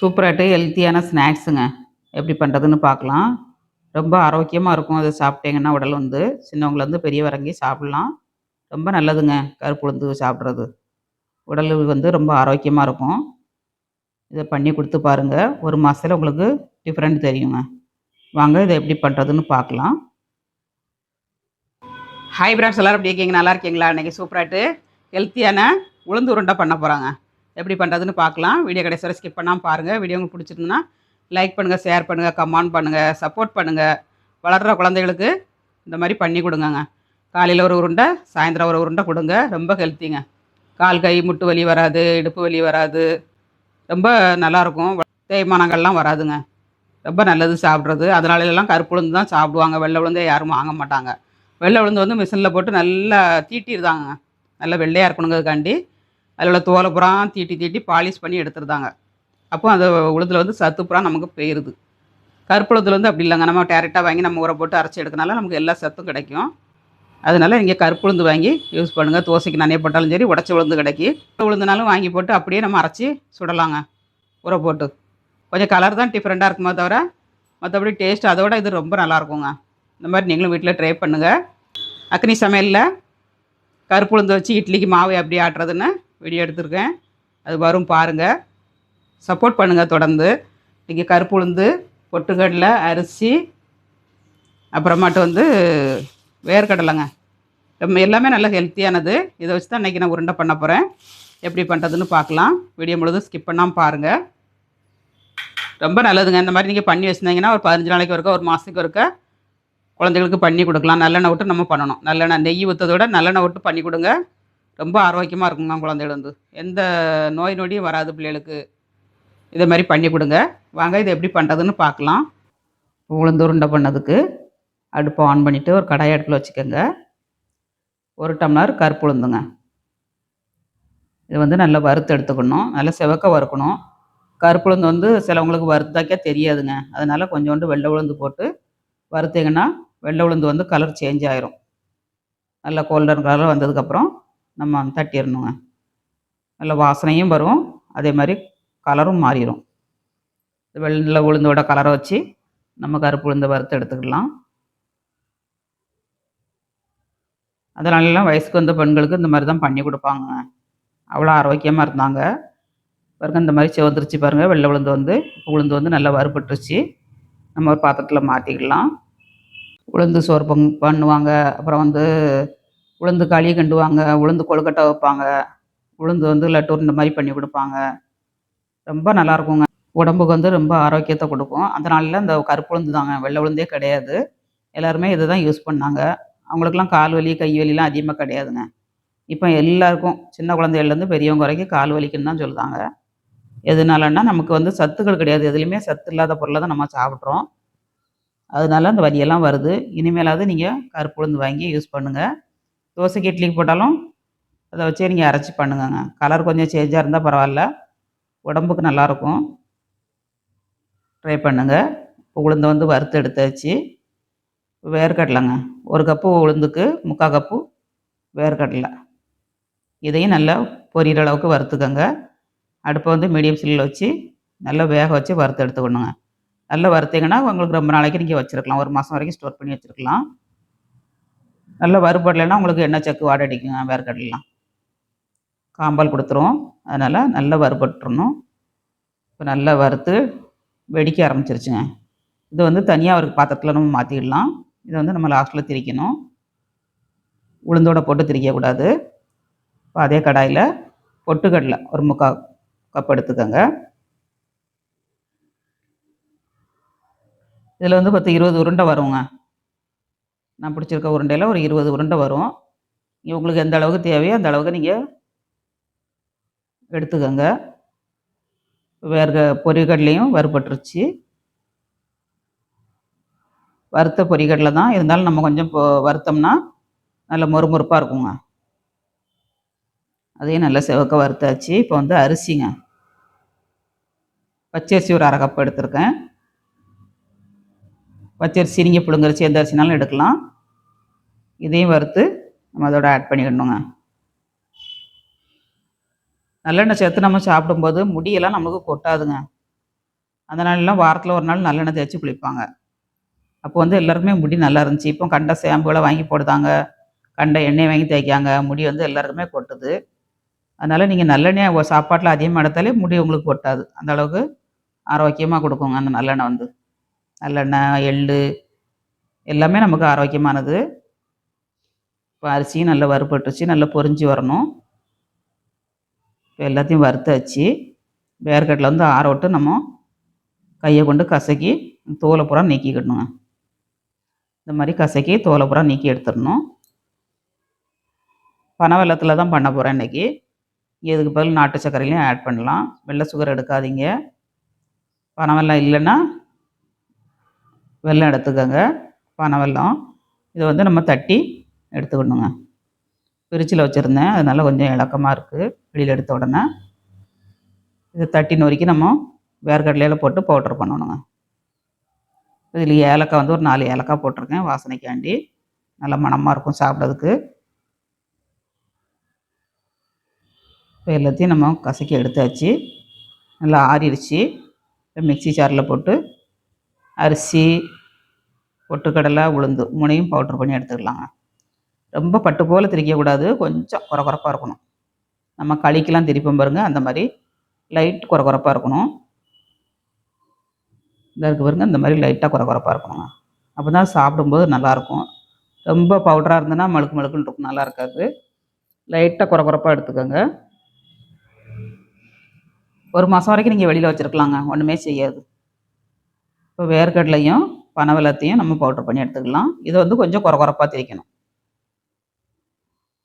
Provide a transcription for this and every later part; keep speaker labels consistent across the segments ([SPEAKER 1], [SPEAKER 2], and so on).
[SPEAKER 1] சூப்பராகிட்டு ஹெல்த்தியான ஸ்நாக்ஸுங்க எப்படி பண்ணுறதுன்னு பார்க்கலாம் ரொம்ப ஆரோக்கியமாக இருக்கும் அதை சாப்பிட்டீங்கன்னா உடல் வந்து சின்னவங்களேருந்து பெரிய வரங்கி சாப்பிட்லாம் ரொம்ப நல்லதுங்க கருப்பு உளுந்து சாப்பிட்றது உடல் வந்து ரொம்ப ஆரோக்கியமாக இருக்கும் இதை பண்ணி கொடுத்து பாருங்கள் ஒரு மாதத்தில் உங்களுக்கு டிஃப்ரெண்ட் தெரியுங்க வாங்க இதை எப்படி பண்ணுறதுன்னு பார்க்கலாம் ஹை பிராட்ஸ் எல்லோரும் எப்படி இருக்கீங்க நல்லா இருக்கீங்களா இன்றைக்கி சூப்பராகிட்டு ஹெல்த்தியான உளுந்து உருண்டை பண்ண போகிறாங்க எப்படி பண்ணுறதுன்னு பார்க்கலாம் வீடியோ கடைசியில் ஸ்கிப் பண்ணாமல் பாருங்கள் வீடியோ உங்களுக்கு பிடிச்சிருந்துன்னா லைக் பண்ணுங்கள் ஷேர் பண்ணுங்கள் கமெண்ட் பண்ணுங்கள் சப்போர்ட் பண்ணுங்கள் வளர்கிற குழந்தைகளுக்கு இந்த மாதிரி பண்ணி கொடுங்கங்க காலையில் ஒரு உருண்டை சாயந்தரம் ஒரு உருண்டை கொடுங்க ரொம்ப ஹெல்த்திங்க கால் கை முட்டு வலி வராது இடுப்பு வலி வராது ரொம்ப நல்லாயிருக்கும் தேய்மானங்கள்லாம் வராதுங்க ரொம்ப நல்லது சாப்பிட்றது அதனால எல்லாம் கருப்பு உளுந்து தான் சாப்பிடுவாங்க வெள்ளை உளுந்தே யாரும் வாங்க மாட்டாங்க வெள்ளை உளுந்து வந்து மிஷினில் போட்டு நல்லா தீட்டிடுதாங்க நல்லா வெள்ளையாக இருக்கணுங்கிறதுக்காண்டி அதில் உள்ள தோலை புறம் தீட்டி தீட்டி பாலிஷ் பண்ணி எடுத்துருந்தாங்க அப்போ அந்த உளுதில் வந்து சத்து புறம் நமக்கு போயிடுது கருப்புளத்தில் வந்து அப்படி இல்லைங்க நம்ம டேரெக்டாக வாங்கி நம்ம ஊற போட்டு அரைச்சி எடுக்கனால நமக்கு எல்லா சத்தும் கிடைக்கும் அதனால் இங்கே கருப்புளுந்து வாங்கி யூஸ் பண்ணுங்கள் தோசைக்கு நனைய போட்டாலும் சரி உடச்ச உளுந்து கிடைக்கி உளுந்துனாலும் வாங்கி போட்டு அப்படியே நம்ம அரைச்சி சுடலாங்க ஊற போட்டு கொஞ்சம் கலர் தான் டிஃப்ரெண்ட்டாக இருக்குமா தவிர மற்றபடி டேஸ்ட் அதோட இது ரொம்ப நல்லாயிருக்குங்க இந்த மாதிரி நீங்களும் வீட்டில் ட்ரை பண்ணுங்கள் அக்னி சமையலில் கருப்புளுந்து வச்சு இட்லிக்கு மாவு எப்படி ஆட்டுறதுன்னு வீடியோ எடுத்திருக்கேன் அது வரும் பாருங்கள் சப்போர்ட் பண்ணுங்கள் தொடர்ந்து இங்கே கருப்பு உளுந்து பொட்டுக்கடலை அரிசி அப்புறமாட்டு வந்து வேர்க்கடலைங்க எல்லாமே நல்ல ஹெல்த்தியானது இதை வச்சு தான் இன்றைக்கி நான் உருண்டை பண்ண போகிறேன் எப்படி பண்ணுறதுன்னு பார்க்கலாம் வீடியோ முழுதும் ஸ்கிப் பண்ணாமல் பாருங்கள் ரொம்ப நல்லதுங்க இந்த மாதிரி நீங்கள் பண்ணி வச்சுருந்தீங்கன்னா ஒரு பதினஞ்சு நாளைக்கு இருக்க ஒரு மாதத்துக்கு ஒருக்க குழந்தைகளுக்கு பண்ணி கொடுக்கலாம் நல்லெண்ணெய் விட்டு நம்ம பண்ணணும் நல்லெண்ணெய் நெய் ஊற்றதோட நல்லெண்ணெய் விட்டு பண்ணி கொடுங்க ரொம்ப ஆரோக்கியமாக இருக்குங்க குழந்தைகள் வந்து எந்த நோய் நொடியும் வராது பிள்ளைகளுக்கு இதே மாதிரி பண்ணி கொடுங்க வாங்க இதை எப்படி பண்ணுறதுன்னு பார்க்கலாம் உளுந்துருண்டை பண்ணதுக்கு அடுப்பை ஆன் பண்ணிவிட்டு ஒரு கடாய் அடுப்பில் வச்சுக்கோங்க ஒரு டம்ளர் கருப்பு உளுந்துங்க இது வந்து நல்லா வறுத்து எடுத்துக்கணும் நல்லா செவக்க வறுக்கணும் கருப்பு உளுந்து வந்து சிலவங்களுக்கு வறுத்தாக்கே தெரியாதுங்க அதனால் கொஞ்சோண்டு வெள்ளை உளுந்து போட்டு வறுத்தீங்கன்னா வெள்ளை உளுந்து வந்து கலர் சேஞ்ச் ஆயிரும் நல்லா கோல்டன் கலர் வந்ததுக்கப்புறம் நம்ம தட்டிடணுங்க நல்ல வாசனையும் வரும் அதே மாதிரி கலரும் மாறிடும் வெள்ளை உளுந்தோட கலரை வச்சு நம்ம கருப்பு உளுந்த வறுத்து எடுத்துக்கலாம் அதனாலலாம் வயசுக்கு வந்த பெண்களுக்கு இந்த மாதிரி தான் பண்ணி கொடுப்பாங்க அவ்வளோ ஆரோக்கியமாக இருந்தாங்க பாருங்க இந்த மாதிரி சிவந்துருச்சு பாருங்கள் வெள்ளை உளுந்து வந்து உளுந்து வந்து நல்லா வறுபட்டுருச்சு நம்ம ஒரு பாத்திரத்தில் மாற்றிக்கலாம் உளுந்து சோறு பங் பண்ணுவாங்க அப்புறம் வந்து உளுந்து காலியை கண்டுவாங்க உளுந்து கொழுக்கட்டை வைப்பாங்க உளுந்து வந்து லட்டூர் இந்த மாதிரி பண்ணி கொடுப்பாங்க ரொம்ப இருக்குங்க உடம்புக்கு வந்து ரொம்ப ஆரோக்கியத்தை கொடுக்கும் அந்த நாளில் அந்த கருப்பு உளுந்து தாங்க வெள்ளை உளுந்தே கிடையாது எல்லாருமே இதை தான் யூஸ் பண்ணாங்க அவங்களுக்குலாம் கால் வலி கை வலிலாம் அதிகமாக கிடையாதுங்க இப்போ எல்லாருக்கும் சின்ன குழந்தைகள்லேருந்து பெரியவங்க வரைக்கும் கால் வலிக்குன்னு தான் சொல்லுதாங்க எதுனாலன்னா நமக்கு வந்து சத்துக்கள் கிடையாது எதுலேயுமே சத்து இல்லாத பொருளை தான் நம்ம சாப்பிட்றோம் அதனால அந்த வலியெல்லாம் வருது இனிமேலாவது நீங்கள் கருப்பு உளுந்து வாங்கி யூஸ் பண்ணுங்கள் தோசைக்கு இட்லிக்கு போட்டாலும் அதை வச்சே நீங்கள் அரைச்சி பண்ணுங்கங்க கலர் கொஞ்சம் சேஞ்சாக இருந்தால் பரவாயில்ல உடம்புக்கு நல்லாயிருக்கும் ட்ரை பண்ணுங்கள் உளுந்து வந்து வறுத்து எடுத்தாச்சு வேர்க்கடலைங்க ஒரு கப்பு உளுந்துக்கு முக்கால் கப்பு வேர்க்கடலை இதையும் நல்லா பொரியிற அளவுக்கு வறுத்துக்கோங்க அடுப்பை வந்து மீடியம் சில்லில் வச்சு நல்லா வேக வச்சு வறுத்து எடுத்துக்கணுங்க நல்லா வறுத்தீங்கன்னா உங்களுக்கு ரொம்ப நாளைக்கு நீங்கள் வச்சுருக்கலாம் ஒரு மாதம் வரைக்கும் ஸ்டோர் பண்ணி வச்சுருக்கலாம் நல்ல வறுபடலைன்னா உங்களுக்கு எண்ணெய் சக்கு வாடை வேறு வேர்க்கடலாம் காம்பால் கொடுத்துருவோம் அதனால் நல்லா வறுபட்டுருணும் இப்போ நல்லா வறுத்து வெடிக்க ஆரம்பிச்சிருச்சுங்க இது வந்து தனியாக ஒரு பாத்திரத்தில் நம்ம மாற்றிடலாம் இதை வந்து நம்ம லாஸ்ட்டில் திரிக்கணும் உளுந்தோட போட்டு திரிக்கக்கூடாது இப்போ அதே கடாயில் பொட்டுக்கடலை ஒரு முக்கால் கப் எடுத்துக்கோங்க இதில் வந்து பத்து இருபது உருண்டை வருங்க நான் பிடிச்சிருக்க உருண்டையில் ஒரு இருபது உருண்டை வரும் உங்களுக்கு எந்த அளவுக்கு தேவையோ அந்த அளவுக்கு நீங்கள் எடுத்துக்கோங்க வேர்க பொறிகடலையும் வறுபட்டுருச்சு வறுத்த பொறிகடலை தான் இருந்தாலும் நம்ம கொஞ்சம் வறுத்தோம்னா நல்ல மொறுமொறுப்பாக இருக்குங்க அதையும் நல்லா செவக்க வறுத்தாச்சு இப்போ வந்து அரிசிங்க பச்சரிசி ஒரு அரை கப் எடுத்திருக்கேன் பச்சரிசி நீங்கள் பிடுங்கரிசி எந்த அரிசினாலும் எடுக்கலாம் இதையும் வறுத்து நம்ம அதோட ஆட் பண்ணிக்கணுங்க நல்லெண்ணெய் சேர்த்து நம்ம சாப்பிடும்போது முடியெல்லாம் நமக்கு கொட்டாதுங்க அந்த நாள்லாம் வாரத்தில் ஒரு நாள் நல்லெண்ணெய் தேய்ச்சி குளிப்பாங்க அப்போ வந்து எல்லாருக்குமே முடி நல்லா இருந்துச்சு இப்போ கண்ட ஷாம்புகளை வாங்கி போடுதாங்க கண்ட எண்ணெய் வாங்கி தேய்க்காங்க முடி வந்து எல்லாருக்குமே கொட்டுது அதனால் நீங்கள் நல்லெண்ணெய் சாப்பாட்டில் அதிகமாக எடுத்தாலே முடி உங்களுக்கு கொட்டாது அந்த அளவுக்கு ஆரோக்கியமாக கொடுக்குங்க அந்த நல்லெண்ணெய் வந்து நல்லெண்ணெய் எள் எல்லாமே நமக்கு ஆரோக்கியமானது இப்போ அரிசியும் நல்லா வறுபட்டுச்சு நல்லா பொறிஞ்சி வரணும் இப்போ எல்லாத்தையும் வச்சு வேர்க்கடலை வந்து ஆற விட்டு நம்ம கையை கொண்டு கசக்கி தோலை புறா நீக்கிக்கிடணுங்க இந்த மாதிரி கசக்கி தோலை புறா நீக்கி எடுத்துடணும் பனை வெள்ளத்தில் தான் பண்ண போகிறேன் இன்றைக்கி இதுக்கு பதில் நாட்டு சர்க்கரையிலையும் ஆட் பண்ணலாம் வெள்ளை சுகர் எடுக்காதீங்க பனை வெள்ளம் இல்லைன்னா வெள்ளம் எடுத்துக்கோங்க பனை வெள்ளம் இதை வந்து நம்ம தட்டி எடுத்துக்கணுங்க பிரிச்சில் வச்சுருந்தேன் அதனால் கொஞ்சம் இலக்கமாக இருக்குது வெளியில் எடுத்த உடனே இது தட்டி நொறுக்கி நம்ம வேர்கடலையில் போட்டு பவுட்ரு பண்ணணுங்க இதில் ஏலக்காய் வந்து ஒரு நாலு ஏலக்காய் போட்டிருக்கேன் வாசனைக்காண்டி நல்லா மணமாக இருக்கும் சாப்பிட்றதுக்கு இப்போ எல்லாத்தையும் நம்ம கசக்கி எடுத்தாச்சு நல்லா ஆறிடுச்சு மிக்சி சாரில் போட்டு அரிசி பொட்டுக்கடலை உளுந்து மூணையும் பவுட்ரு பண்ணி எடுத்துக்கலாங்க ரொம்ப பட்டு போல் திரிக்கக்கூடாது கொஞ்சம் குறகுறப்பாக இருக்கணும் நம்ம களிக்கெல்லாம் திரிப்போம் பாருங்கள் அந்த மாதிரி லைட் குறகுறப்பாக இருக்கணும் இதாக இருக்க பாருங்க இந்த மாதிரி லைட்டாக குறகுறப்பாக இருக்கணுங்க அப்போ தான் சாப்பிடும்போது நல்லாயிருக்கும் ரொம்ப பவுடராக இருந்ததுன்னா மழுக்கு மழுக்குன்னு இருக்கும் நல்லா இருக்காது லைட்டாக குறகுறப்பாக எடுத்துக்கோங்க ஒரு மாதம் வரைக்கும் நீங்கள் வெளியில் வச்சுருக்கலாங்க ஒன்றுமே செய்யாது இப்போ வேர்க்கடலையும் பனவெல்லத்தையும் நம்ம பவுட்ரு பண்ணி எடுத்துக்கலாம் இதை வந்து கொஞ்சம் குறகுறப்பாக திரிக்கணும்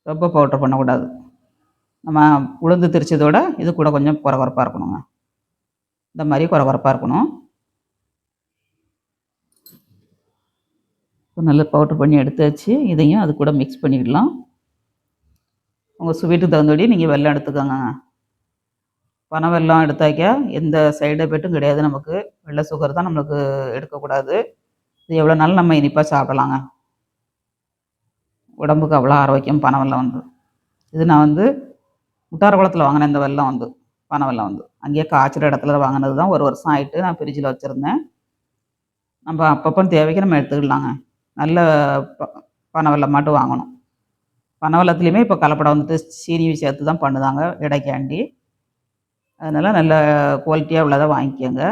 [SPEAKER 1] ரொம்ப பவுட்ரு பண்ணக்கூடாது நம்ம உளுந்து திரிச்சதோட இது கூட கொஞ்சம் குறகுறப்பாக இருக்கணுங்க இந்த மாதிரி குறகுறப்பாக இருக்கணும் நல்லா பவுட்ரு பண்ணி எடுத்தாச்சு இதையும் அது கூட மிக்ஸ் பண்ணிடலாம் உங்கள் ஸ்வீட்டுக்கு தகுந்தபடி நீங்கள் வெள்ளம் எடுத்துக்கோங்க பனை வெள்ளம் எடுத்தாக்கா எந்த சைடு எஃபெக்ட்டும் கிடையாது நமக்கு வெள்ளை சுகர் தான் நம்மளுக்கு எடுக்கக்கூடாது இது எவ்வளோ நாள் நம்ம இனிப்பாக சாப்பிடலாங்க உடம்புக்கு அவ்வளோ ஆரோக்கியம் பனை வந்து இது நான் வந்து முட்டார் குளத்தில் வாங்கினேன் இந்த வெள்ளம் வந்து பனை வெள்ளம் வந்து அங்கேயே காய்ச்சல் இடத்துல வாங்கினது தான் ஒரு வருஷம் ஆகிட்டு நான் ஃப்ரிட்ஜில் வச்சுருந்தேன் நம்ம அப்பப்போ தேவைக்கு நம்ம எடுத்துக்கலாங்க நல்ல ப பனை வெள்ளம் மட்டும் வாங்கணும் பனை இப்போ கலப்படம் வந்துட்டு சீனி சேர்த்து தான் பண்ணுதாங்க இடைக்காண்டி அதனால் நல்ல குவாலிட்டியாக உள்ளதாக வாங்கிக்கோங்க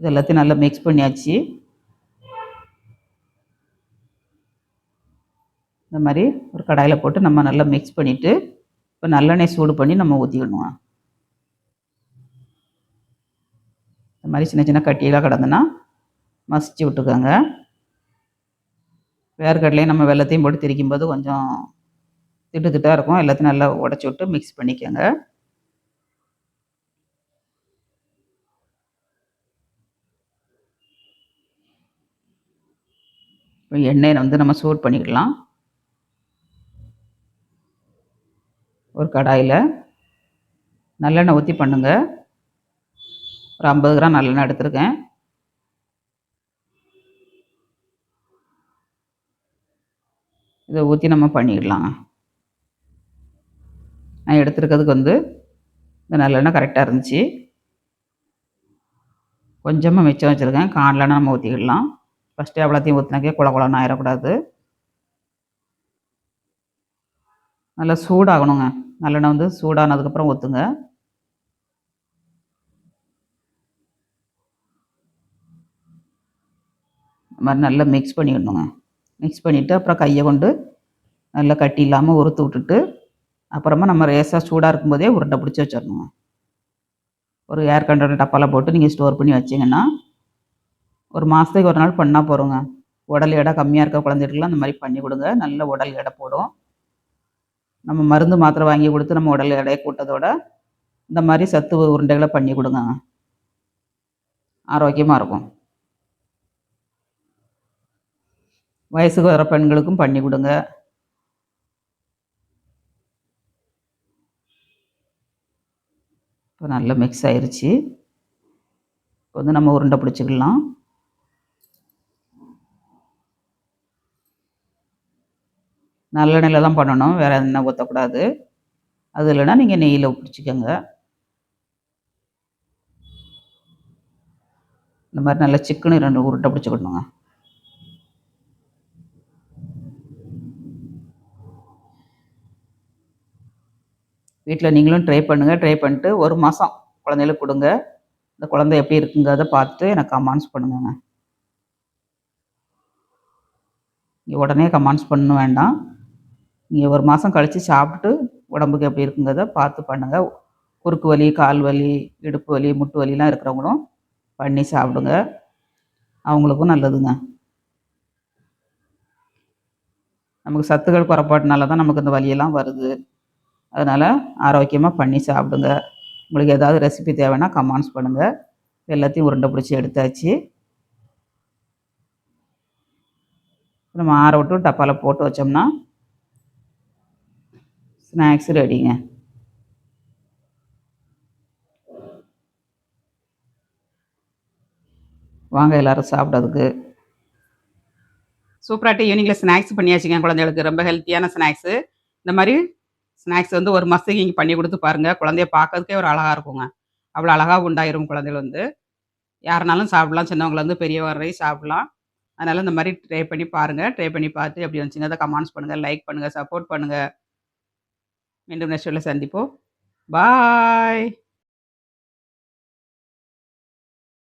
[SPEAKER 1] இது எல்லாத்தையும் நல்லா மிக்ஸ் பண்ணியாச்சு இந்த மாதிரி ஒரு கடாயில் போட்டு நம்ம நல்லா மிக்ஸ் பண்ணிவிட்டு இப்போ நல்லெண்ணெய் சூடு பண்ணி நம்ம ஊற்றிக்கணும் இந்த மாதிரி சின்ன சின்ன கட்டியெல்லாம் கிடந்துன்னா மசிச்சு விட்டுக்கோங்க வேர்க்கடலையும் நம்ம வெள்ளத்தையும் போட்டு திரிக்கும் போது கொஞ்சம் திட்டு திட்டாக இருக்கும் எல்லாத்தையும் நல்லா உடச்சி விட்டு மிக்ஸ் பண்ணிக்கோங்க இப்போ எண்ணெயை வந்து நம்ம சூட் பண்ணிக்கலாம் ஒரு கடாயில் நல்லெண்ணெய் ஊற்றி பண்ணுங்க ஒரு ஐம்பது கிராம் நல்லெண்ணெய் எடுத்திருக்கேன் இதை ஊற்றி நம்ம பண்ணிடலாம் நான் எடுத்துருக்கிறதுக்கு வந்து இந்த நல்லெண்ணெய் கரெக்டாக இருந்துச்சு கொஞ்சமாக மிச்சம் வச்சுருக்கேன் காணலன்னா நம்ம ஊற்றிக்கிடலாம் ஃபஸ்ட்டு எவ்வளோத்தையும் ஊற்றினாக்கே குள குளம்னு ஆயிடக்கூடாது நல்லா சூடாகணுங்க நல்லெண்ணெய் வந்து சூடானதுக்கப்புறம் ஊற்றுங்க இந்த மாதிரி நல்லா மிக்ஸ் பண்ணிக்கணுங்க மிக்ஸ் பண்ணிவிட்டு அப்புறம் கையை கொண்டு நல்லா கட்டி இல்லாமல் உறுத்து விட்டுட்டு அப்புறமா நம்ம ரேஸாக சூடாக இருக்கும்போதே உருண்டை பிடிச்சி வச்சிடணுங்க ஒரு ஏர் கண்டனர் டப்பாவில் போட்டு நீங்கள் ஸ்டோர் பண்ணி வச்சிங்கன்னா ஒரு மாதத்துக்கு ஒரு நாள் பண்ணால் போகிறோங்க உடல் எடை கம்மியாக இருக்க குழந்தைகளுக்குலாம் அந்த மாதிரி பண்ணி கொடுங்க நல்ல உடல் எடை போடும் நம்ம மருந்து மாத்திரை வாங்கி கொடுத்து நம்ம உடல் எடையை கூட்டதோட இந்த மாதிரி சத்து உருண்டைகளை பண்ணி கொடுங்க ஆரோக்கியமாக இருக்கும் வயசுக்கு வர பெண்களுக்கும் பண்ணி கொடுங்க இப்போ நல்லா மிக்ஸ் ஆயிடுச்சு இப்போ வந்து நம்ம உருண்டை பிடிச்சிக்கலாம் நல்லெண்ணெயில் தான் பண்ணணும் வேறு எண்ணெய் ஊற்றக்கூடாது அது இல்லைன்னா நீங்கள் நெய்யில் பிடிச்சிக்கோங்க இந்த மாதிரி நல்லா சிக்கனு ரெண்டு உருட்டை பிடிச்சிக்கணுங்க வீட்டில் நீங்களும் ட்ரை பண்ணுங்கள் ட்ரை பண்ணிட்டு ஒரு மாதம் குழந்தைகளுக்கு கொடுங்க இந்த குழந்தை எப்படி இருக்குங்கிறத பார்த்து எனக்கு கமெண்ட்ஸ் பண்ணுங்கங்க நீங்கள் உடனே கமெண்ட்ஸ் பண்ண வேண்டாம் நீங்கள் ஒரு மாதம் கழித்து சாப்பிட்டு உடம்புக்கு எப்படி இருக்குங்கிறத பார்த்து பண்ணுங்கள் குறுக்கு வலி கால் வலி இடுப்பு வலி முட்டு வலிலாம் இருக்கிறவங்களும் பண்ணி சாப்பிடுங்க அவங்களுக்கும் நல்லதுங்க நமக்கு சத்துக்கள் குறப்பாட்டினால தான் நமக்கு இந்த வலியெல்லாம் வருது அதனால் ஆரோக்கியமாக பண்ணி சாப்பிடுங்க உங்களுக்கு ஏதாவது ரெசிபி தேவைன்னா கமெண்ட்ஸ் பண்ணுங்கள் எல்லாத்தையும் உருண்டை பிடிச்சி எடுத்தாச்சு நம்ம ஆற விட்டு டப்பாவில் போட்டு வச்சோம்னா ஸ்நாக்ஸ் ரெடிங்க வாங்க எல்லாரும் சாப்பிட்றதுக்கு சூப்பராக ஈவினிங்கில் ஸ்நாக்ஸ் பண்ணியாச்சுங்க குழந்தைகளுக்கு ரொம்ப ஹெல்த்தியான ஸ்நாக்ஸு இந்த மாதிரி ஸ்நாக்ஸ் வந்து ஒரு மாதத்துக்கு இங்கே பண்ணி கொடுத்து பாருங்கள் குழந்தைய பார்க்கறதுக்கே ஒரு அழகாக இருக்குங்க அவ்வளோ அழகாக உண்டாயிரும் குழந்தைகள் வந்து யாருனாலும் சாப்பிடலாம் சின்னவங்களை வந்து பெரியவங்க வரையும் சாப்பிடலாம் அதனால் இந்த மாதிரி ட்ரை பண்ணி பாருங்கள் ட்ரை பண்ணி பார்த்து எப்படி வந்துச்சுங்க அதை கமெண்ட்ஸ் பண்ணுங்கள் லைக் பண்ணுங்கள் சப்போர்ட் பண்ணுங்கள் மீண்டும் நெக்ஸ்ட் சந்திப்போம் பாய்